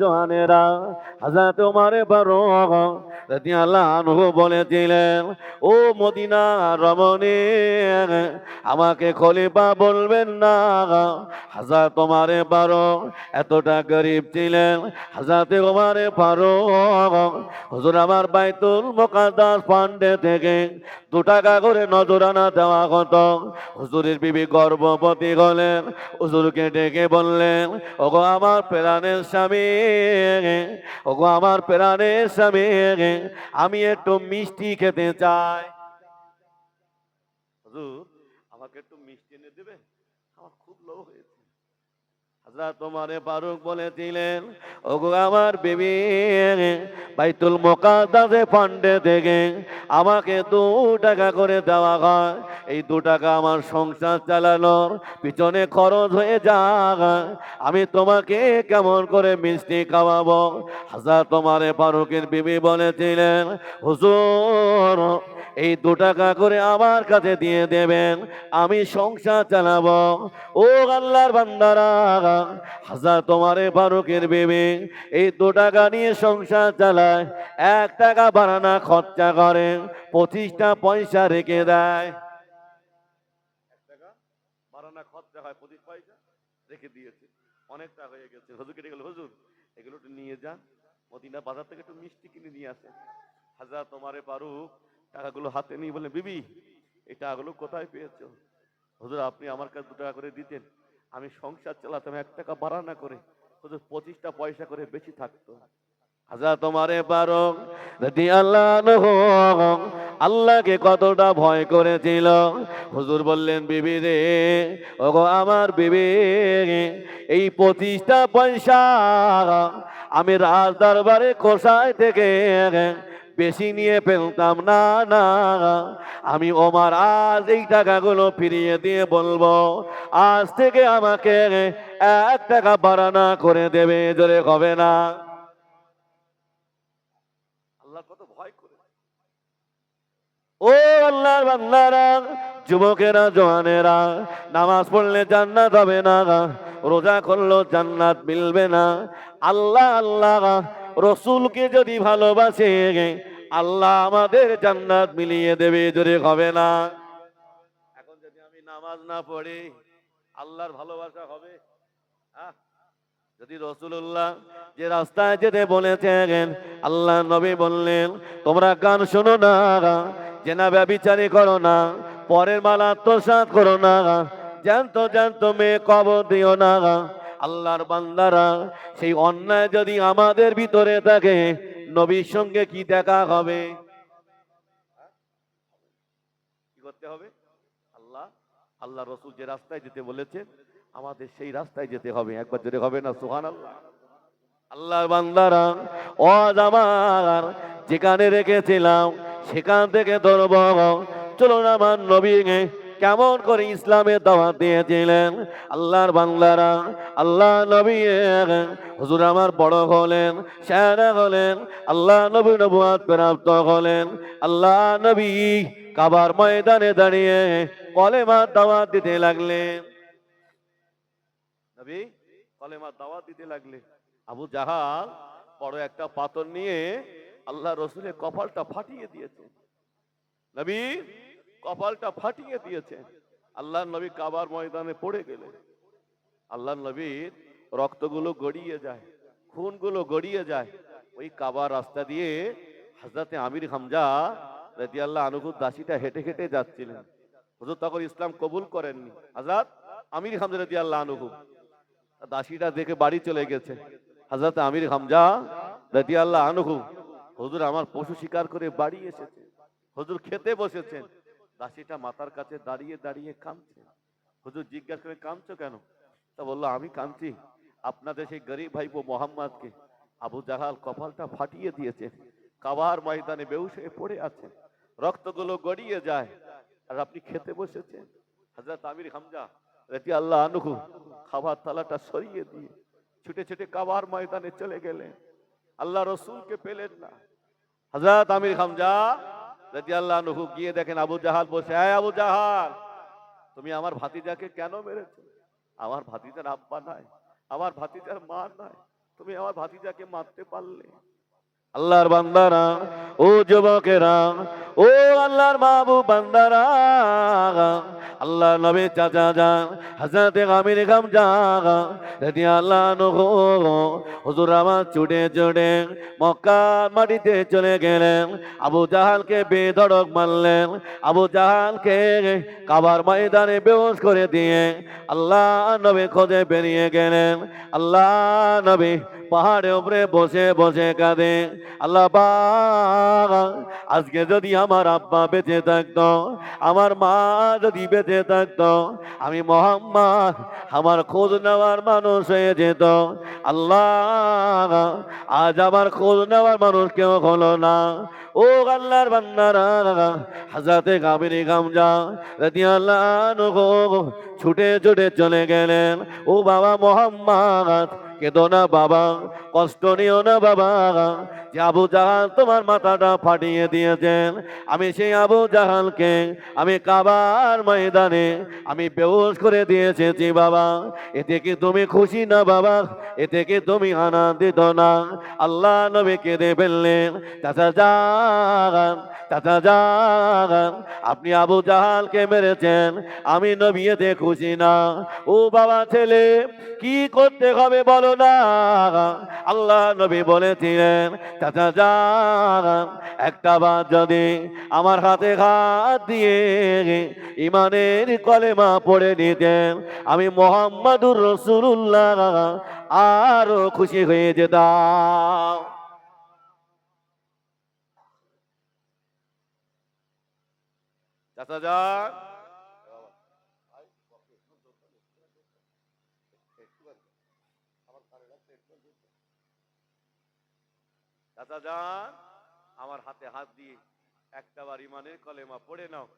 জোহানেরা বলেছিলেন, ও মদিনা আমাকে খলিফা বলবেন না? হাজার তোমারে বারো এতটা গরিব ছিলেন। হাজাতে তোমারে পারো হুজুর আমার বাইতুল মোকাদ্দাস পান্ডে থেকে দু টাকা করে নজরানা দেওয়া হতো। হুজুরের বিবি গর্ভবতী হলেন। হুজুরকে ডেকে বললেন, ওগো, আমার প্রাণের স্বামী ওগো আমার প্রাণের স্বামী আমি একটু মিষ্টি খেতে চাই হুজুর আমাকে একটু মিষ্টি এনে দেবে আমার খুব লোভ হয়েছে হাজরা তোমারে ফারুক বলেছিলেন, ওগো আমার বেবি, বাইতুল মোকাদ্দাসে ফান্ডে থেকে আমাকে দু টাকা করে দেওয়া হয়। এই দু টাকা আমার সংসার চালানোর পিছনে খরচ হয়ে যায় আমি তোমাকে কেমন করে মিষ্টি খাওয়াবো? হাজার তোমারে ফারুকের বিবি বলেছিলেন, হুজুর এই দু টাকা করে আমার কাছে দিয়ে দেবেন, আমি সংসার চালাবো। ও আল্লাহর বান্দারা, হাজার তোমারে ফারুকের বেবে, এই দু টাকা নিয়ে সংসার চালায়, এক টাকা বাড়ানা খরচা করে, পঁচিশটা পয়সা রেখে দেয়। খরচা হয় পয়সা রেখে দিয়েছে। হয়ে গেছে। এগুলো একটু নিয়ে যান। মদিনা বাজার থেকে একটু মিষ্টি কিনে নিয়ে আসেন। হাজার তোমারে পারুক টাকাগুলো হাতে নিয়ে বলে বিবি, এই টাকাগুলো কোথায় পেয়েছ? হুজুর, আপনি আমার কাছে দু টাকা করে দিতেন। আমি সংসার চালাতাম, এক টাকা বাড়ানা করে। হুজুর, পঁচিশটা পয়সা করে বেশি থাকতো। হাজার তোমারে পারো আল্লাহ আল্লাহকে কতটা ভয় করেছিল? হুজুর বললেন, বিবি রে, ওগো আমার বিবি, এই পঁচিশটা পয়সা আমি রাজ দরবারে কোষায় থেকে বেশি নিয়ে ফেলতাম। না না আমি ওমার আজ এই টাকাগুলো ফিরিয়ে দিয়ে বলব আজ থেকে আমাকে এক টাকা বাড়ানা করে দেবে জোরে হবে না? আল্লাহ কত ভয় করে। ও আল্লাহর বান্দারা যুবকেরা জওয়ানেরা নামাজ পড়লে জান্নাত হবে না রোজা করলেও জান্নাত মিলবে না। আল্লাহ আল্লাহ রসুলকে যদি ভালোবাসে আল্লাহ আমাদের জান্নাত মিলিয়ে দেবে, জোরে হবে না। এখন যদি আমি নামাজ না পড়ি, আল্লাহর ভালোবাসা হবে? যদি রসুল্লাহ যে রাস্তায় যেতে বলেছেন আল্লাহ নবী বললেন, তোমরা গান শোনো না, জেনা ব্যবিচারি করো না, পরের মাল আত্মসাত করো না, জ্যান্ত জ্যান্ত মেয়ে কবর দিও না। আল্লাহর বান্দারা, সেই অন্যায় যদি আমাদের ভিতরে থাকে নবীর সঙ্গে কি দেখা হবে? কি করতে হবে? আল্লাহ আল্লাহ রসুল যে রাস্তায় যেতে বলেছেন, আমাদের সেই রাস্তায় যেতে হবে। একবার জোরে হবে না? সুহান আল্লাহ আল্লাহ বান্দারা ও আমার, যেখানে রেখেছিলাম, সেখান থেকে ধরব। চলুন আমার নবীকে কেমন করে ইসলামের দাওয়াত দিয়েছিলেন? আল্লাহর বাংলারা আল্লাহ নবী হুজুর আমার বড় হলেন শেয়ারা হলেন আল্লাহ নবী নবুয়াত প্রাপ্ত হলেন। আল্লাহ নবী কাবার ময়দানে দাঁড়িয়ে কলেমার দাওয়াত দিতে লাগলেন। নবী কলেমার দাওয়াত দিতে লাগলে আবু বড় একটা পাথর নিয়ে আল্লাহ রসুলের কপালটা ফাটিয়ে দিয়েছে। নবী কপালটা ফাটিয়ে দিয়েছেন। আল্লাহ নবী কাবার ময়দানে পড়ে গেলেন। আল্লাহ নবীর রক্তগুলো গড়িয়ে যায়, খুনগুলো গড়িয়ে যায়। ওই কাবার রাস্তা দিয়ে হাজরাতে আমির হামজা রাজি আল্লাহ আনুকুর দাসীটা হেঁটে হেঁটে যাচ্ছিলেন। হুজুর, তখন ইসলাম কবুল করেননি। হাজরাত আমির হামজা রাজি আল্লাহ আনুকু দাসীটা দেখে বাড়ি চলে গেছে। হাজরত আমির হামজা রাজি আল্লাহ আনহু, হুজুর আমার পশু শিকার করে বাড়ি এসেছে। হুজুর খেতে বসেছেন। দাসীটা মাথার কাছে দাঁড়িয়ে দাঁড়িয়ে কাঁদছে। হুজুর জিজ্ঞাসা করে, কাঁদছো কেন? তা বলল, আমি কাঁদছি। আপনাদের সেই গরিব ভাইপো মোহাম্মদকে আবু জাহাল কপালটা ফাটিয়ে দিয়েছে। কাবার ময়দানে বেউস পড়ে আছেন রক্তগুলো গড়িয়ে যায়। আর আপনি খেতে বসেছেন? হাজরত আমির হামজা রেতি আল্লাহ আনুহু খাবার থালাটা সরিয়ে দিয়ে ছুটে ছুটে কাবার ময়দানে চলে গেলেন। আল্লাহ রসুলকে পেলেন না। হজরত আমির হামজা রেতি নহু গিয়ে দেখেন আবু জাহাল বসে হ্যাঁ আবু জাহাল, তুমি আমার ভাতিজাকে কেন মেরেছো? আমার ভাতিজার আব্বা নাই, আমার ভাতিজার মা নাই, তুমি আমার ভাতিজাকে মারতে পারলে? আল্লাহর বান্দারা, ও যুবকেরা, ও আল্লাহর বাবু বান্দারা আল্লাহ নবী চাচা যান হাজরতে আমির খাম জাগা যদি আল্লাহ নগো হুজুর আমার ছুটে ছুটে মক্কা মাটিতে চলে গেলেন। আবু জাহালকে বেধড়ক মারলেন। আবু জাহালকে কাবার ময়দানে বেহস করে দিয়ে আল্লাহ নবী খোঁজে বেরিয়ে গেলেন। আল্লাহ নবী পাহাড়ে উপরে বসে বসে কাঁদে। আল্লাহ আজকে যদি আমার আব্বা বেঁচে থাকতো, আমার মা যদি বেঁচে থাকতো, আমি মোহাম্মদ আমার খোঁজ নেওয়ার মানুষ হয়ে যেত। আল্লাহ, আজ আমার খোঁজ নেওয়ার মানুষ কেউ হলো না। ও আল্লাহর বান্দারা হাজাতে গাবিনী গামজা রাতি আল্লাহ ছুটে ছুটে চলে গেলেন। ও বাবা মোহাম্মদ কেঁদো না বাবা, কষ্ট নিও না বাবা। যে আবু জাহাল তোমার মাথাটা ফাটিয়ে দিয়েছেন, আমি সেই আবু জাহালকে আমি কাবার ময়দানে আমি বেউস করে দিয়েছি বাবা। এতে কি তুমি খুশি না বাবা? এতে কি তুমি আনন্দিত না। আল্লাহ নবী কেঁদে ফেললেন চাচা যান চাচা যান আপনি আবু জাহালকে মেরেছেন, আমি নবী এতে খুশি না। ও বাবা ছেলে, কি করতে হবে বলো না। আল্লাহ নবী বলেছিলেন, চাচা যান একটা বার যদি আমার হাতে হাত দিয়ে ইমানের কলেমা পড়ে নিতেন, আমি মোহাম্মদুর রসুল্লাহ আরও খুশি হয়ে যেতাম। যান। যান। আমার হাতে হাত দিয়ে একটা বার ইমানের কলেমা পড়ে নাও।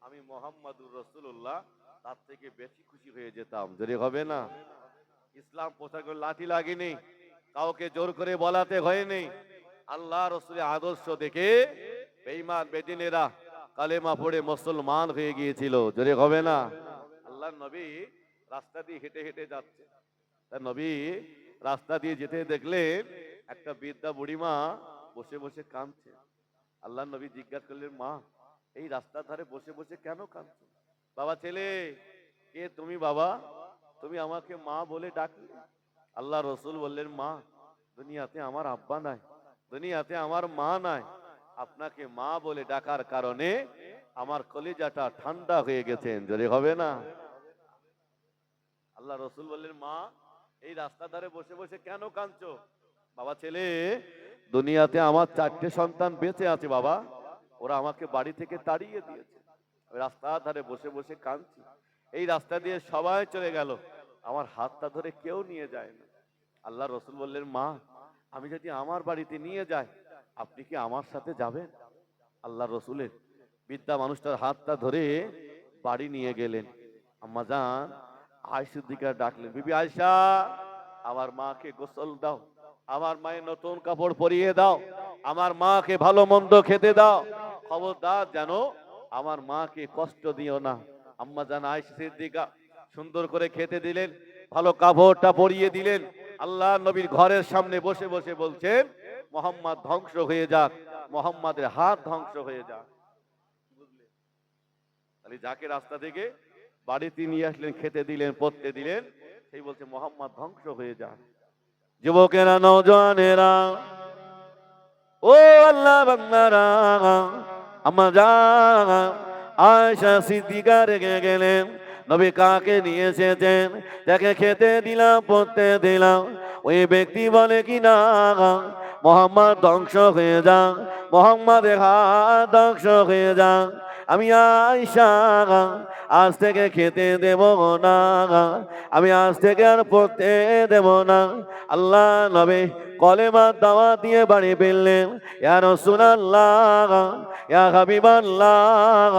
আমি মোহাম্মদুর রসুল্লাহ তার থেকে বেশি খুশি হয়ে যেতাম। যদি হবে না? ইসলাম পোশাক লাঠি লাগেনি, কাউকে জোর করে বলাতে হয়নি। আল্লাহ রসুলের আদর্শ দেখে বেইমান বেদিনেরা কালেমা পড়ে মুসলমান হয়ে গিয়েছিল। যদি হবে না? আল্লাহ নবী রাস্তা দিয়ে হেঁটে হেঁটে যাচ্ছে। তা নবী রাস্তা দিয়ে যেতে দেখলেন একটা বৃদ্ধা বুড়িমা বসে বসে কাঁদছে। আল্লাহ নবী জিজ্ঞাসা করলেন, মা, এই রাস্তার ধারে বসে বসে কেন কাঁদছো? বাবা ছেলে, কে তুমি বাবা? তুমি আমাকে মা বলে ডাকলে আল্লাহ রসুল বললেন, মা, দুনিয়াতে আমার আব্বা নাই, দুনিয়াতে আমার মা নাই। আপনাকে মা বলে ডাকার কারণে আমার কলিজাটা ঠান্ডা হয়ে গেছেন যদি হবে না? আল্লাহ রসুল বললেন, মা, এই রাস্তার ধারে বসে বসে কেন কাঁদছো? বাবা, ছেলে, দুনিয়াতে আমার চারটে সন্তান বেঁচে আছে বাবা। ওরা আমাকে বাড়ি থেকে তাড়িয়ে দিয়েছে। রাস্তার ধারে বসে বসে কাঁদছি। এই রাস্তা দিয়ে সবাই চলে গেল। আমার হাতটা ধরে কেউ নিয়ে যায় না। আল্লাহ রসুল বললেন, মা, আমি যদি আমার বাড়িতে নিয়ে যাই, আপনি কি আমার সাথে যাবেন? আল্লাহ রসুলের বিদ্যা মানুষটার হাতটা ধরে বাড়ি নিয়ে গেলেন। আম্মা যান আয়সুদ্দিকা ডাকলেন, বিবি আয়সা আমার মাকে গোসল দাও, আমার মায়ের নতুন কাপড় পরিয়ে দাও, আমার মাকে ভালো মন্দ খেতে দাও। খবরদার যেন আমার মাকে কষ্ট দিও না। আম্মা জান আয়সা সিদ্দিকা সুন্দর করে খেতে দিলেন, ভালো কাপড়টা পরিয়ে দিলেন। আল্লাহ নবীর ঘরের সামনে বসে বসে বলছেন, মোহাম্মদ ধ্বংস হয়ে যাক, মোহাম্মদের হাত ধ্বংস হয়ে যাক। তাহলে যাকে রাস্তা থেকে বাড়িতে নিয়ে আসলেন, খেতে দিলেন পড়তে দিলেন, সেই বলছে, মোহাম্মদ ধ্বংস হয়ে যাক। যুবকেরা, নৌজওয়ানেরা, ও আল্লাহ বান্দারা আমার যা আয়সা সিদ্দিকা রেগে গেলেন, নবী কাকে নিয়ে এসেছেন? যাকে খেতে দিলাম, পড়তে দিলাম। ওই ব্যক্তি বলে কি না, মোহাম্মদ ধ্বংস হয়ে যান মোহাম্মদের হাত ধ্বংস হয়ে যান আমি আয়সা, আজ থেকে খেতে দেব না, আমি আজ থেকে আর পড়তে দেব না। আল্লাহ নবে কলেমা দাওয়া দিয়ে বাড়ি ফেললেন ইয়া রাসূলুল্লাহ ইয়া হাবিবাল্লাহ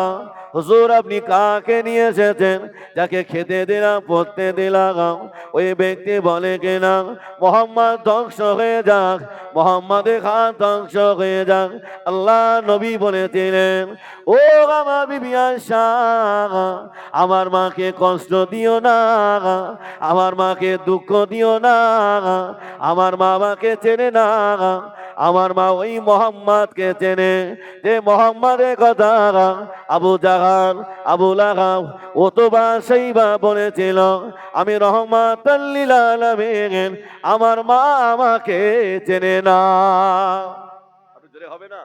হুজুর আপনি কাকে নিয়ে এসেছেন? যাকে খেতে দিলাম, পড়তে দিলাম। ওই ব্যক্তি বলে কিনা, মোহাম্মদ ধ্বংস হয়ে যাক, মোহাম্মদের খান ধ্বংস হয়ে যাক। আল্লাহ নবী বলেছিলেন, ও আমার বিবি আয়সা আমার মাকে কষ্ট দিও না, আমার মাকে দুঃখ দিও না, আমার মা আমাকে চেনে না আমার মা ওই মোহাম্মদকে চেনে যে মোহাম্মদের কথা আবু জাহাল আবু লাহাব অতবা সেইবা বলেছিল, আমি রহমাত আমার মা আমাকে চেনে না। হবে না?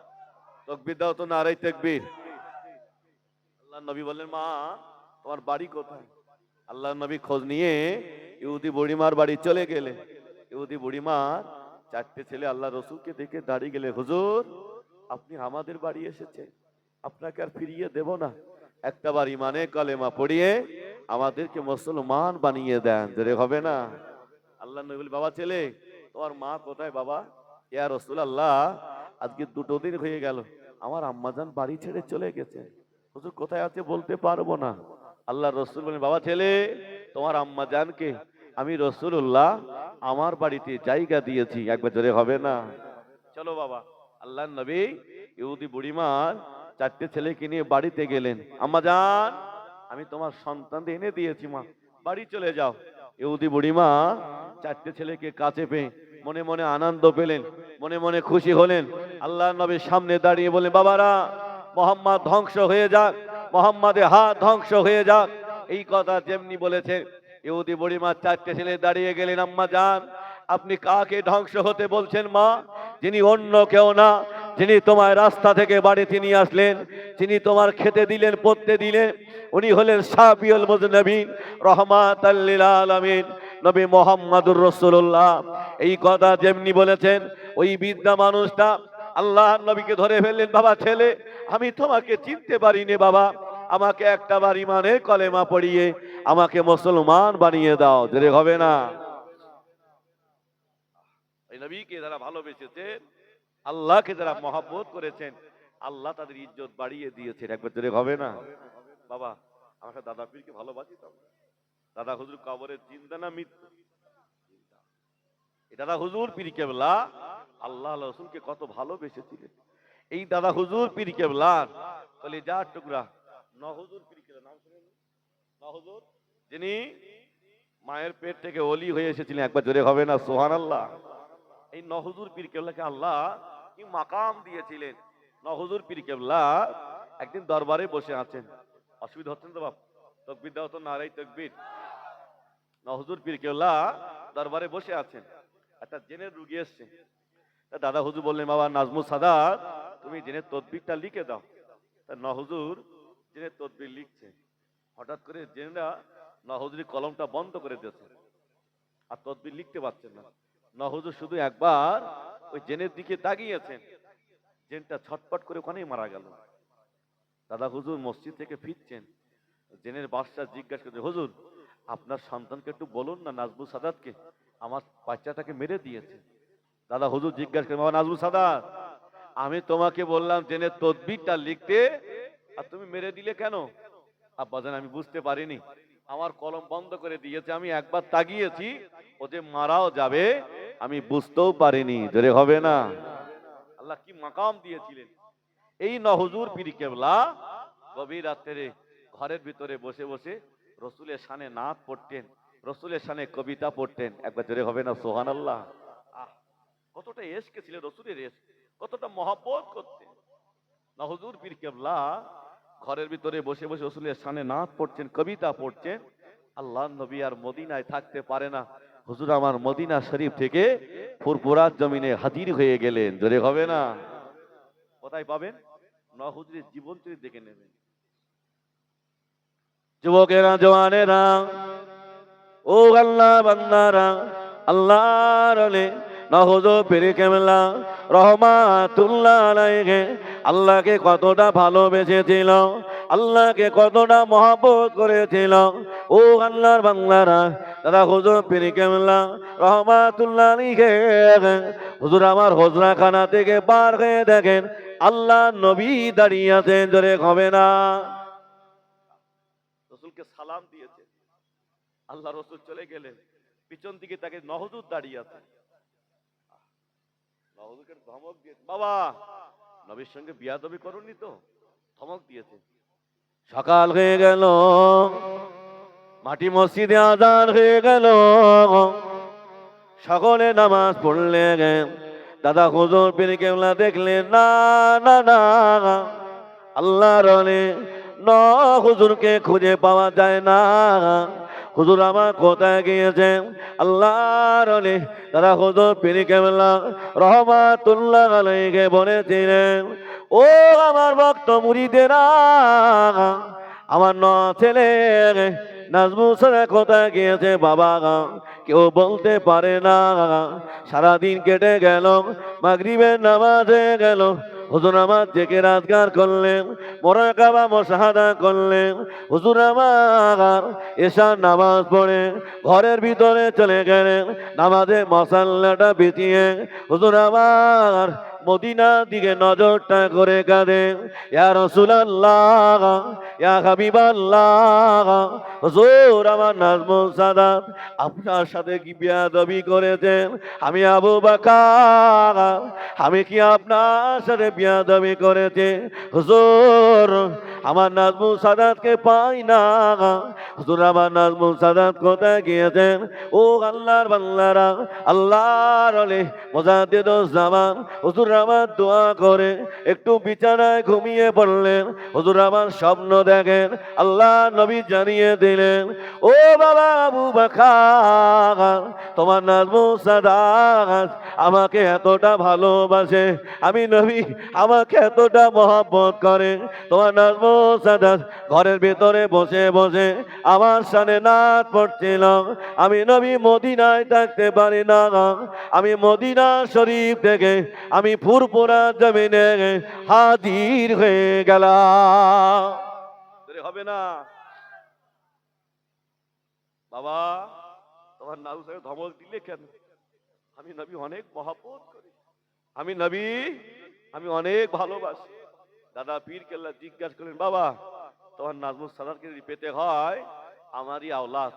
তকবির দাও তো নারাই তকবির। আল্লাহ নবী বললেন, মা, তোমার বাড়ি কোথায়? আল্লাহ নবী খোঁজ নিয়ে ইহুদি বুড়িমার বাড়ি চলে গেলে ইহুদি বুড়িমার চারটে ছেলে আল্লাহ রসুলকে দেখে দাঁড়িয়ে গেলে, হুজুর, আপনি আমাদের বাড়ি এসেছেন। আপনাকে আর ফিরিয়ে দেব না। একটা বার ইমানে কলেমা পড়িয়ে আমাদেরকে মুসলমান বানিয়ে দেন। জোরে হবে না? আল্লাহ নবী বাবা ছেলে, তোমার মা কোথায় বাবা? ইয়া রসুল আল্লাহ আজকে দুটো দিন হয়ে গেল। আমার আম্মাজান বাড়ি ছেড়ে চলে গেছে। হুজুর, কোথায় আছে বলতে পারব না। আল্লাহ রসুল বলেন, বাবা ছেলে, তোমার আম্মা জানকে আমি রসুল্লাহ আমার বাড়িতে জায়গা দিয়েছি, একবার জোরে হবে না? চলো বাবা আল্লাহ নবী, ইহুদি বুড়িমার চারটে ছেলেকে নিয়ে বাড়িতে গেলেন। আম্মা জান, আমি তোমার সন্তান এনে দিয়েছি, মা। বাড়ি চলে যাও। ইহুদি বুড়িমা চারটে ছেলেকে কাছে পেয়ে মনে মনে আনন্দ পেলেন, মনে মনে খুশি হলেন। আল্লাহ নবীর সামনে দাঁড়িয়ে বলে বাবারা, মোহাম্মদ ধ্বংস হয়ে যাক, মোহাম্মদের হাত ধ্বংস হয়ে যাক। এই কথা যেমনি বলেছে ইহুদি বুড়িমা চারটে ছেলে দাঁড়িয়ে গেলেন, আম্মা যান, আপনি কাকে ধ্বংস হতে বলছেন, মা? যিনি অন্য কেউ না, যিনি তোমার রাস্তা থেকে বাড়িতে নিয়ে আসলেন, যিনি তোমার খেতে দিলেন, পড়তে দিলেন, উনি হলেন সাবিউল মুজনবিন রহমাত আলামিন, নবী মোহাম্মদুর রসুল্লাহ এই কথা যেমনি বলেছেন, ওই বিদ্যা মানুষটা আল্লাহ নবীকে ধরে ফেললেন, বাবা ছেলে, আমি তোমাকে চিনতে পারিনি, বাবা আমাকে একটা বার ইমানের কলেমা পড়িয়ে আমাকে মুসলমান বানিয়ে দাও। যেরে হবে না। এই নবীকে যারা ভালোবেসেছেন, আল্লাহকে যারা মহাব্বত করেছেন, আল্লাহ তাদের ইজ্জত বাড়িয়ে দিয়েছেন। একবার জোরে হবে না। বাবা আমাকে দাদা পীরকে ভালোবাসি তো? দাদা হুজুর কবরের চিন্তা না মৃত্যু? দাদা হুজুর পীর কেবলা, আল্লাহ রসুলকে কত ভালোবেসেছিলেন। এই দাদা হুজুর পীর কেবলার বলে যা টুকরা নহজুর পীর নাম শুনেন। নহজুর যিনি মায়ের পেট থেকে অলি হয়ে এসেছিলেন, একবার জোরে হবে না সোহান আল্লাহ এই নহজুর পীর কেবলাকে আল্লাহ কি মাকাম দিয়েছিলেন? নহজুর পীর কেবলা একদিন দরবারে বসে আছেন। অসুবিধা হচ্ছেন তো বাপ? তকবির দাও তো নারাই তকবির। নহজুর পীর দরবারে বসে আছেন। একটা জেনের রুগী এসছে। দাদা হুজুর বললেন, বাবা নাজমুল সাদা তুমি জেনের তদবিরটা লিখে দাও। তা নহজুর জেনের তদবির লিখছে। হঠাৎ করে জেনেরা নহজুরি কলমটা বন্ধ করে দিয়েছে। আর তদবির লিখতে পারছেন না। নহজুর শুধু একবার ওই জেনের দিকে তাকিয়েছেন। জেনটা ছটপট করে ওখানেই মারা গেল। দাদা হুজুর মসজিদ থেকে ফিরছেন। জেনের বাদশাহ জিজ্ঞাসা করছে, হুজুর, আপনার সন্তানকে একটু বলুন না নাজবুল সাদাতকে? আমার বাচ্চাটাকে মেরে দিয়েছে। দাদা হুজুর জিজ্ঞাসা করেন বাবা নাজবুল সাদাত, আমি তোমাকে বললাম জেনের তদবিরটা লিখতে আর তুমি মেরে দিলে কেন? আব্বাজান আমি বুঝতে পারিনি। আমার কলম বন্ধ করে দিয়েছে, আমি একবার তাগিয়েছি ও যে মারাও যাবে, আমি বুঝতেও পারিনি। জোরে হবে না? আল্লাহ কি মাকাম দিয়েছিলেন? এই নহজুর পীর কেবলা গভীর রাত্রে ঘরের ভিতরে বসে বসে রসুলের সানে নাচ পড়তেন, রসুলের সানে কবিতা পড়তেন। একবার জোরে হবে না? সোহান আল্লাহ কতটা এসকে ছিল রসুলের এস, কতটা মহাব্বত করতেন। নহজুর পীর কেবলা ঘরের ভিতরে বসে বসে রসুলের সানে নাচ পড়ছেন, কবিতা পড়ছেন। আল্লাহ নবী আর মদিনায় থাকতে পারে না। হুজুর, আমার মদিনা শরীফ থেকে ফুরপুরাত জমিনে হাজির হয়ে গেলেন। জোরে হবে না? কোথায় পাবেন? জীবন দেখে নেবেন। যুবকেরা, জওয়ানেরা, ও আল্লাহ বান্দারা, আল্লাহর আলে নহজ পেরে কেমলা রহমাতুল্লাহ আল্লাহকে কতটা ভালোবেসেছিল, আল্লাহকে কতটা মহাব্বত করেছিল। ও আল্লাহর বাংলারা দাদা হুজুর পেরে কেমলা রহমাতুল্লাহ আলাইহি, হুজুর আমার হজরা খানা থেকে পার হয়ে দেখেন আল্লাহ নবী দাঁড়িয়ে আছেন, জোরে হবে না? রসুলকে সালাম দিয়েছে। আল্লাহ রসুল চলে গেলেন, পিছন দিকে তাকে নহজুর দাঁড়িয়ে আছে। হুজুরকে ধমক দিয়েছে বাবা! নবীর সঙ্গে বিয়া বিয়াদবি করনি তো? ধমক দিয়েছে। সকাল হয়ে গেল, মাটি মসজিদে আজান হয়ে গেল, সকলে নামাজ পড়লে দাদা হুজুর পীর কেমলা দেখলেন, না না না আল্লাহ রলে ন হুজুরকে খুঁজে পাওয়া যায় না। হুজুর আমার কোথায় গিয়েছেন আল্লাহ রলে দাদা হুজুর পীর কেমলা রহমাতুল্লাহ আলাইকে বলেছিলেন, ও আমার ভক্ত মুড়িদেরা, আমার ন ছেলে নাজমুল সারা কোথায় গিয়েছে বাবা? কেউ বলতে পারে না। সারাদিন কেটে গেল, মাগরিবের নামাজে গেল হুজুর আমার থেকে রাজগার করলেন মোরাকাবা মশাহাদা করলেন। হুজুর আমার এসা নামাজ পড়ে, ঘরের ভিতরে চলে গেলেন, নামাজে মশাল্লাটা বিছিয়ে হুজুর আমার মদিনা দিকে নজরটা করে কাঁদেন ইয়া রসুলাল্লাহ, ইয়া হাবিবাল্লাহ, হুজুর আমার নাজমুল সাদাত, আপনার সাথে কি বিয়াদবি করেছেন? আমি আবু বাকার, আমি কি আপনার সাথে বিয়াদবি করেছে হুজুর আমার নাজমুল সাদাতকে পাই না। হুজুর আমার নাজমুল সাদাত কোথায় গিয়েছেন? ও আল্লাহর বাংলারা আল্লাহর অলে মোজাদ্দেদ জামান, হুজুর আমার দোয়া করে, একটু বিছানায় ঘুমিয়ে পড়লেন। হুজুর আমার স্বপ্ন দেখেন, আল্লাহ নবী জানিয়ে দিলেন, ও বাবা আবু বাকার তোমার নাজমুল সাদাত আমাকে এতটা ভালোবাসে, আমি নবী, আমাকে এতটা মহব্বত করে, তোমার নাজমুল সাদাত ঘরের ভেতরে বসে বসে আমার সানে নাচ পড়ছিল আমি নবী মদিনায় থাকতে পারি না, আমি মদিনা শরীফ থেকে আমি ফুরপুরা জমিনে হাজির হয়ে দেরি হবে না। বাবা, তোমার নাউ সাহেব ধমক দিলে কেন? আমি নবী অনেক মহাপত করি। আমি নবী, আমি অনেক ভালোবাসি। দাদা পীর কেল্লা জিজ্ঞাসা করলেন, বাবা, তোমার নাজমুল সাদারকে পেতে হয়, আমারই আওলাদ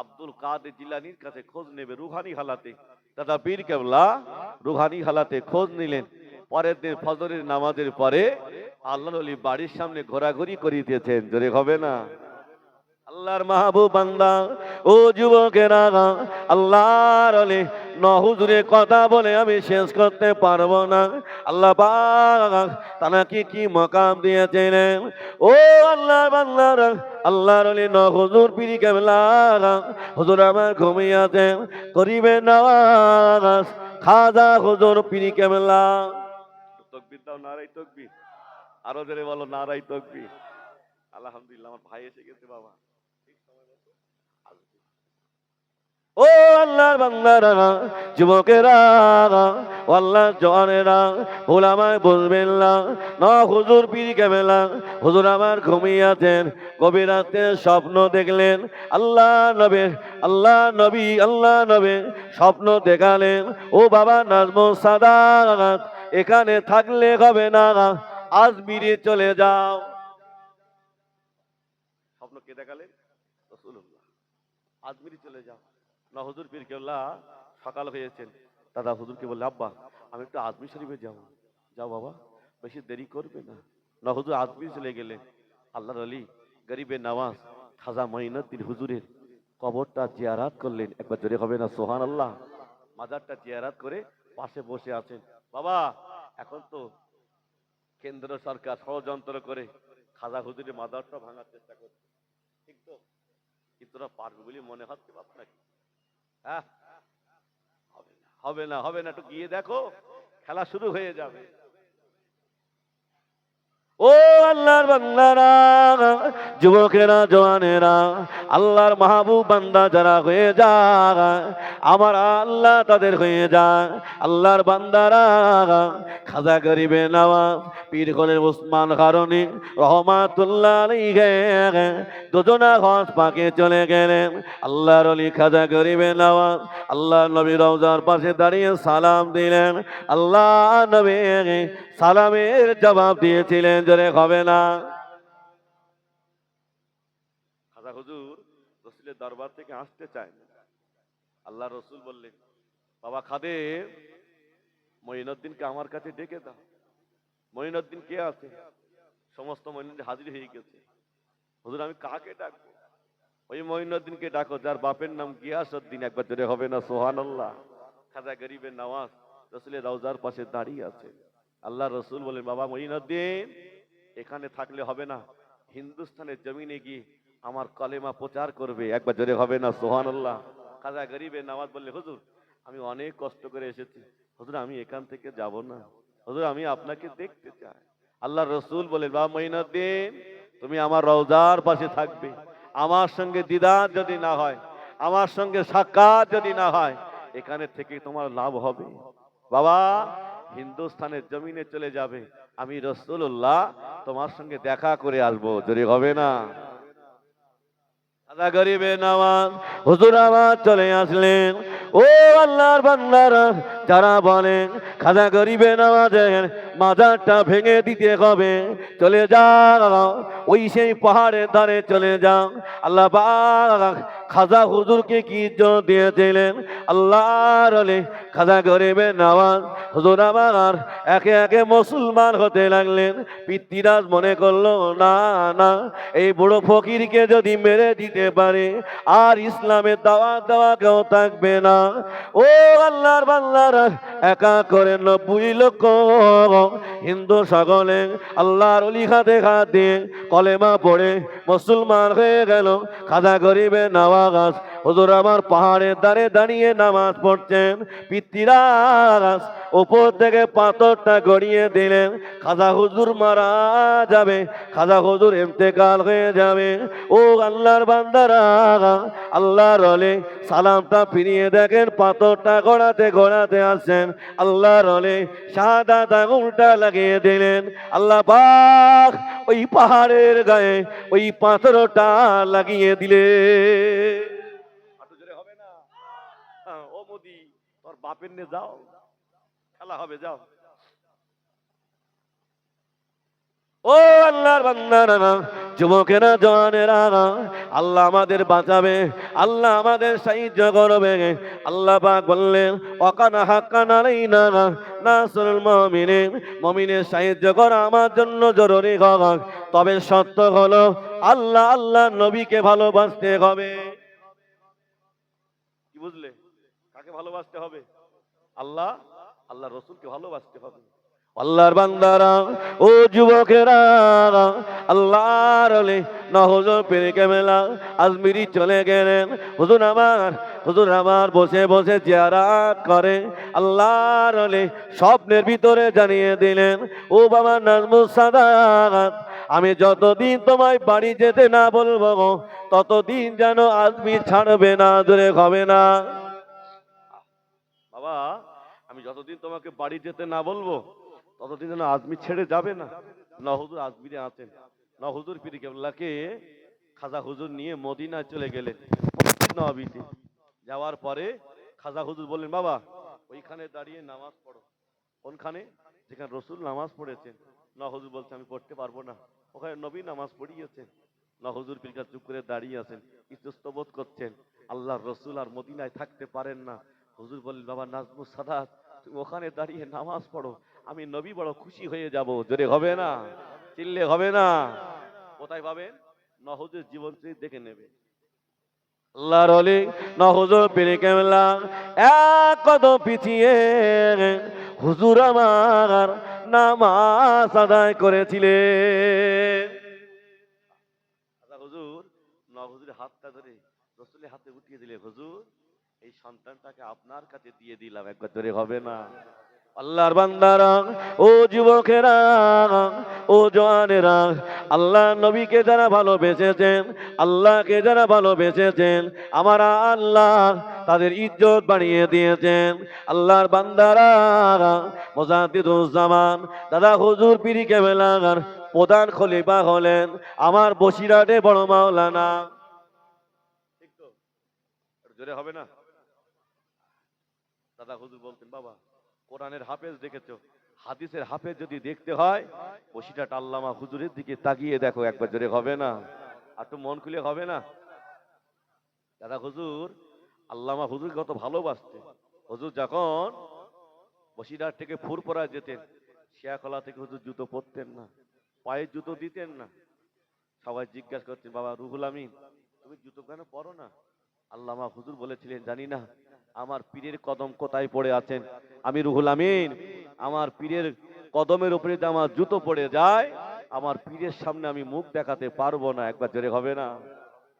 আব্দুল কাদের জিলানির কাছে খোঁজ নেবে রুহানি হালাতে। দাদা পীর কেবলা রুহানি হালাতে খোঁজ নিলেন। পরের দিন ফজরের নামাজের পরে আল্লাহ আলী বাড়ির সামনে ঘোরাঘুরি করিতেছেন। জোরে হবে না? আল্লাহর মাহবুব বান্দা, ও যুবকেরা, আল্লাহর আলে নহুজুরে কথা বলে আমি শেষ করতে পারব না। আল্লাহ পাক কি কি মকাম দিয়েছিলেন ও আল্লাহর বান্দার, আল্লাহর আলে নহুজুর পিরি কেমলা হুজুর আমার ঘুমিয়ে আছেন করিবে নামাজ। খাজা হুজুর পিরি কেমলা তকবির নারাই তকবির। আরও জোরে বলো নারাই তকবির। আলহামদুলিল্লাহ, আমার ভাই এসে গেছে, বাবা। ও আল্লাহর বান্দারা যুবকেরা আল্লাহ জওয়ানেরা, ভুল আমায় বলবেন না। ন, হুজুর পিরি কেমেলা হুজুর আমার ঘুমিয়ে আছেন, গভীর রাতে স্বপ্ন দেখলেন। আল্লাহ নবে আল্লাহ নবী, আল্লাহ নবে স্বপ্ন দেখালেন। ও বাবা নাজমুল সাদাত এখানে থাকলে হবে না আজমিরে চলে যাও স্বপ্ন কে দেখালেন রসুল্লাহ আজমিরি চলে যাও না, হুজুর পীর কেল্লা সকাল হয়েছেন। দাদা হুজুরকে বললে, আব্বা, আমি একটু আজমির শরীফে যাব। যাও বাবা, বেশি দেরি করবে না। না, হুজুর আজমির চলে গেলেন। আল্লাহর আলী গরিবের নামাজ, খাজা মঈনুদ্দিন হুজুরের কবরটা জিয়ারাত করলেন। একবার জোরে হবে না সোহান আল্লাহ মাজারটা জিয়ারাত করে পাশে বসে আছেন। বাবা, এখন তো কেন্দ্র সরকার ষড়যন্ত্র করে খাজা হুজুরের মাজারটা ভাঙার চেষ্টা করছে। ঠিক তো? কিন্তু পারবে বলে মনে হচ্ছে আপনাকে হ্যাঁ হবে না হবে না হবে একটু গিয়ে দেখো খেলা শুরু হয়ে যাবে। ও আল্লাহর বান্দারা, যুবকেরা, জওয়ানেরা, আল্লাহর মাহবুব বান্দা যারা হয়ে যায় আমার আল্লাহ তাদের হয়ে যায় আল্লাহর বান্দারা, খাজা গরিবে নওয়াজ পীর হলেন উসমান কারণে রহমাতুল্লাহ দুজনা হজ পাকে চলে গেলেন, আল্লাহর অলি খাজা গরিবে নওয়াজ আল্লাহ নবী রওজার পাশে দাঁড়িয়ে সালাম দিলেন, আল্লাহ নবী সালামের জবাব দিয়েছিলেন জোরে হবে না। খাজা হুজুর, রসুলের দরবার থেকে আসতে চায় না। আল্লাহ রসুল বললেন, বাবা খাদে, মঈনুদ্দিনকে আমার কাছে ডেকে দাও। মঈনুদ্দিন কে আছে? সমস্ত মঈনুদ্দিন হাজির হয়ে গেছে। হুজুর, আমি কাকে ডাকবো? ওই মঈনুদ্দিনকে ডাকো, যার বাপের নাম গিয়াসউদ্দিন, একবার জোরে হবে না সোহান আল্লাহ খাজা গরিবের নওয়াজ, রসুলের রওজার পাশে দাঁড়িয়ে আছে। আল্লাহ রসুল বলেন বাবা মঈনুদ্দিন এখানে থাকলে হবে না। হিন্দুস্তানের জমিনে গিয়ে আমার কলেমা প্রচার করবে। একবার জোরে হবে না সোহান আল্লাহ খাজা গরিবের নামাজ বললে, হুজুর, আমি অনেক কষ্ট করে এসেছি। হুজুর, আমি এখান থেকে যাব না। হুজুর, আমি আপনাকে দেখতে চাই। আল্লাহ রসুল বলেন বাবা মঈনুদ্দিন, তুমি আমার রওজার পাশে থাকবে। আমার সঙ্গে দিদার যদি না হয়, আমার সঙ্গে সাক্ষাৎ যদি না হয়, এখানে থেকে তোমার লাভ হবে। বাবা, হিন্দুস্তানের জমিনে চলে যাবে। আমি রসুল্লাহ তোমার সঙ্গে দেখা করে আসব, যদি হবে না। আদা গরিবে নামাজ। হুজুর আমার চলে আসলেন। ও আল্লাহর বান্দারা যারা বলেন, খাজা গরিবে নামাজের মাজারটা ভেঙে দিতে হবে। চলে যাও ওই সেই পাহাড়ের ধারে চলে যাও। আল্লাহ খাজা হুজুরকে কি দিয়েছিলেন? আল্লাহর আলে খাজা গরিবে নামাজ, হুজুর আমার একে একে মুসলমান হতে লাগলেন। পিতৃরাজ মনে করল, না না, এই বুড়ো ফকিরকে যদি মেরে দিতে পারে, আর ইসলামের দাওয়া দেওয়া কেউ থাকবে না। ও আল্লাহর বাল্লারা একা করে নব্বই লক্ষ। হিন্দু সকলে আল্লাহর লিখাতে খাতে কলেমা পড়ে মুসলমান হয়ে গেল। খাদা গরিবে নামাজ হুজুর আমার পাহাড়ের দ্বারে দাঁড়িয়ে নামাজ পড়ছেন পিতৃরাজ উপর থেকে পাথরটা গড়িয়ে দিলেন। খাজা হুজুর মারা যাবে, খাজা হুজুর ইন্তেকাল হয়ে যাবে। ও আল্লাহর বান্দারা, আল্লাহর রলে সালামটা ফিরিয়ে দেখেন, পাথরটা গড়াতে গড়াতে আসছেন। আল্লাহর রলে সাদা উল্টা লাগিয়ে দিলেন। আল্লাহ পাক ওই পাহাড়ের গায়ে ওই পাথরটা লাগিয়ে দিলে হাঁটু জোরে হবে না হ্যাঁ, ও মোদি তোর বাপের নে যাও। খেলা হবে, যাও। ও আল্লাহর বান্দারা, যুবকেরা, জওয়ানেরা, আল্লাহ আমাদের বাঁচাবে, আল্লাহ আমাদের সাহায্য করবে। আল্লাহ পাক বললেন অকানা হাক্কানা আলাইনা নাসরুল মুমিনিন। মুমিনের সাহায্য করা আমার জন্য জরুরি হক তবে সত্য হলো, আল্লাহ আল্লাহ নবীকে ভালোবাসতে হবে। কি বুঝলে? কাকে ভালোবাসতে হবে। আল্লাহ আল্লাহ রসুলকে ভালোবাসতে হবে। আল্লাহর বান্দারা, ও যুবকেরা, আল্লাহর আলে না হুজুর পেরে কেমেলা, আজমিরি চলে গেলেন। হুজুর আমার হুজুর আমার বসে বসে জিয়ারাত করে। আল্লাহর আলে স্বপ্নের ভিতরে জানিয়ে দিলেন, ও বাবা নাজমুল সাদাত, আমি যতদিন তোমায় বাড়ি যেতে না বলব, ততদিন যেন আজমির ছাড়বে না, দূরে হবে না। বাবা, আমি যতদিন তোমাকে বাড়ি যেতে না বলব, ততদিন যেন আজমি ছেড়ে যাবে না। না, হুজুর আজমিরে আছেন। না, হুজুর কেবলাকে খাজা হুজুর নিয়ে মদিনায় চলে গেলেন যাওয়ার পরে খাজা হুজুর বললেন, বাবা, ওইখানে দাঁড়িয়ে নামাজ পড়ো। কোনখানে? যেখানে রসুল নামাজ পড়েছেন। না, হুজুর বলছে, আমি পড়তে পারব না। ওখানে নবী নামাজ পড়িয়েছেন। না, হুজুর পিরিকা চুপ করে দাঁড়িয়ে আছেন ইতস্ত বোধ করছেন। আল্লাহর রসুল আর মদিনায় থাকতে পারেন না। হুজুর বললেন, বাবা, নাজমুস সাদাত ওখানে দাঁড়িয়ে নামাজ পড়ো, আমি নবী বড় খুশি হয়ে যাব। জোরে হবে না? চিল্লে হবে না? কোথায় পাবেন? নহজের জীবন দেখে নেবে। আল্লাহর অলি নহজর পেরে কেমলা, এক কদম পিছিয়ে হুজুর আমার নামাজ আদায় করেছিলেন হুজুর নহজুরের হাতটা ধরে রসুলের হাতে উঠিয়ে দিলে, হুজুর এই সন্তানটাকে আপনার কাছে দিয়ে দিলাম, একবার ধরে হবে না। আল্লাহর বান্দারা, ও যুবকেরা, ও জওয়ানেরা, আল্লাহ নবীকে যারা ভালোবেসেছেন, আল্লাহকে যারা ভালোবেসেছেন, আমার আল্লাহ তাদের ইজ্জত বাড়িয়ে দিয়েছেন। আল্লাহর বান্দারা, মোজাদ্দিদুজ্জামান, দাদা হুজুর পিরি কেবেলাগার প্রধান খলিফা হলেন, আমার বসিরাটে বড় মাওলানা। হবে না? দাদা হুজুর বলতেন, বাবা, কোরআনের হাফেজ দেখেছ? হাদিসের হাফেজ যদি দেখতে হয়, বসিটা আল্লামা হুজুরের দিকে তাকিয়ে দেখো, একবার জোরে হবে না? আর তো মন খুলে হবে না? দাদা হুজুর, আল্লামা হুজুর কত ভালোবাসতে হুজুর যখন বসিরহাট থেকে ফুরপরা যেতেন, শিয়াখলা থেকে হুজুর জুতো পরতেন না পায়ে জুতো দিতেন না। সবাই জিজ্ঞাসা করতেন, বাবা, রুহুল আমিন, তুমি জুতো কেন পরো না? আল্লামা হুজুর বলেছিলেন, জানি না আমার পীরের কদম কোথায় পড়ে আছেন? আমি রুহুল আমিন, আমার পীরের কদমের উপরে যে আমার জুতো পড়ে যায়, আমার পীরের সামনে আমি মুখ দেখাতে পারব না, একবার জোরে হবে না?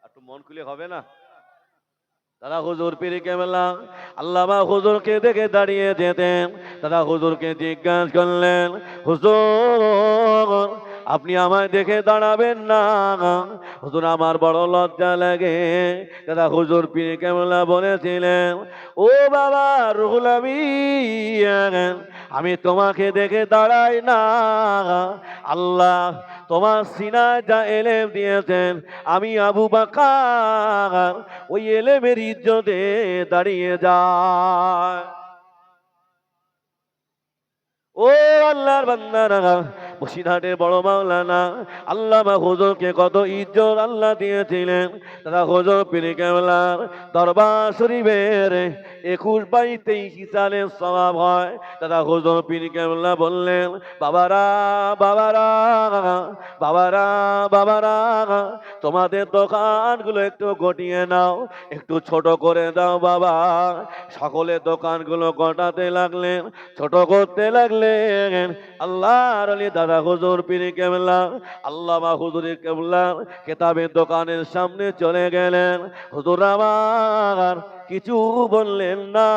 একটু মন খুলে হবে না? দাদা হুজুর পীর কেমলা, আল্লামা হুজুরকে দেখে দাঁড়িয়ে যেতেন। দাদা হুজুরকে জিজ্ঞাসা করলেন, হুজুর আপনি আমায় দেখে দাঁড়াবেন না। হুজুর, আমার বড় লজ্জা লাগে। দাদা, হুজুর পীর কেমলা বলেছিলেন, ও বাবা, রুহুল আমি তোমাকে দেখে দাঁড়াই না। আল্লাহ তোমার সিনা যা এলেম দিয়েছেন, আমি আবু বাকার ওই এলেমের ইজ্জতে দাঁড়িয়ে যায় ও আল্লাহর বান্দারা বসিরহাটের বড় মাওলানা আল্লামা হুজুরকে কত ইজ্জত আল্লাহ দিয়েছিলেন। তারা হুজুর পীর কেমলার দরবার শরীফের একুশ বাইশ তেইশ সালের স্বভাব হয়। তারা হুজুর পীর কেমলা বললেন, বাবারা বাবারা বাবারা বাবারা, তোমাদের দোকানগুলো একটু গটিয়ে নাও, একটু ছোট করে দাও বাবা। সকলের দোকানগুলো গটাতে লাগলেন, ছোট করতে লাগলেন। আল্লাহর আলী দাদা হুজুর পীর কেমলা আল্লামা হুজুরের কেমলা কেতাবের দোকানের সামনে চলে গেলেন। হুজুর আমার কিছু বললেন না।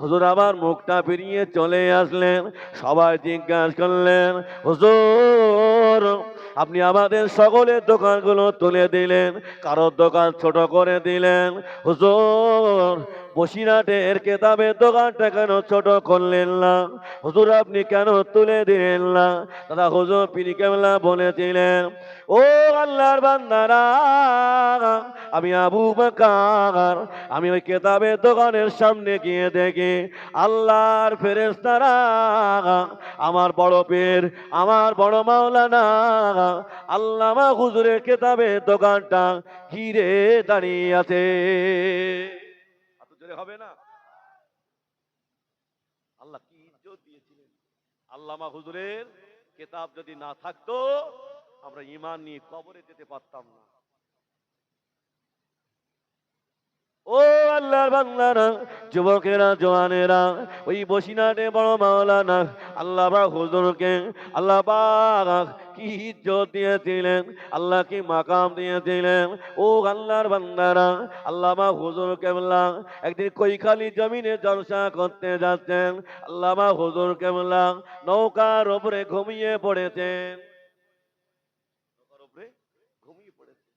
হুজুর আবার মুখটা ফিরিয়ে চলে আসলেন, সবাই জিজ্ঞাসা করলেন, হুজুর, আপনি আমাদের সকলের দোকানগুলো তুলে দিলেন, কারোর দোকান ছোট করে দিলেন? হুজুর বসিরহাটের কেতাবের দোকানটা কেন ছোট করলেন না? হুজুর, আপনি কেন তুলে দিলেন না? দাদা হুজুর পিনি কেমলা বলেছিলেন, ও আল্লাহর বান্দারা, আমি আবু বাকার, আমি ওই কেতাবের দোকানের সামনে গিয়ে দেখি আল্লাহর ফেরেস্তারা আমার বড় পীর, আমার বড় মাওলানা, আল্লামা হুজুরের কেতাবের দোকানটা ঘিরে দাঁড়িয়ে আছে। এত হবে না। আল্লাহ কি ইজ্জত দিয়েছিলেন? আল্লামা হুজুরের কেতাব যদি না থাকতো, আমরা ইমান নিয়ে কবরে যেতে পারতাম না। ও আল্লাহর বান্দারা, যুবকেরা, জওয়ানেরা, ওই বসিনাটে বড় মাওলানা, আল্লাহ পাক হুজুরকে, আল্লাহ পাক কি ইজ্জত দিয়েছিলেন, আল্লাহ কি মাকাম দিয়েছিলেন, ও আল্লাহর বান্দারা, আল্লাহ পাক হুজুর কেমলা একদিন কৈখালি জমিনে জলসা করতে যাচ্ছেন, আল্লাহ পাক হুজুর কেমলা নৌকার উপরে ঘুমিয়ে পড়েছেন। ঘুমিয়ে পড়েছেন।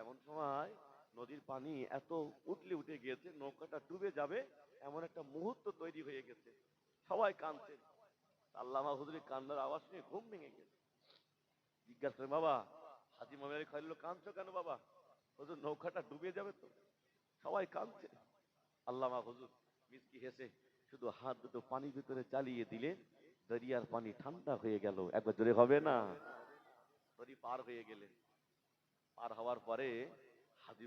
এমন সময় পানি এত উঠলে উঠে গিয়েছে, নৌকাটা ডুবে যাবে, এমন একটা মুহূর্ত তৈরি হয়ে গেছে। সবাই কাঁদছে। আল্লামা হুজুরের কান্নার আওয়াজ শুনে ঘুম ভেঙে গেছে। জিজ্ঞাসা করে বাবা, হাজি মামের খাইল কাঁদছো কেন বাবা? হুজুর, নৌকাটা ডুবে যাবে তো? সবাই কাঁদছে। আল্লামা হুজুর মিসকি হেসে শুধু হাত দুটো পানির ভিতরে চালিয়ে দিলে দরিয়ার পানি ঠান্ডা হয়ে গেল। একবার জোরে হবে না? দড়ি পার হয়ে গেলে। পার হওয়ার পরে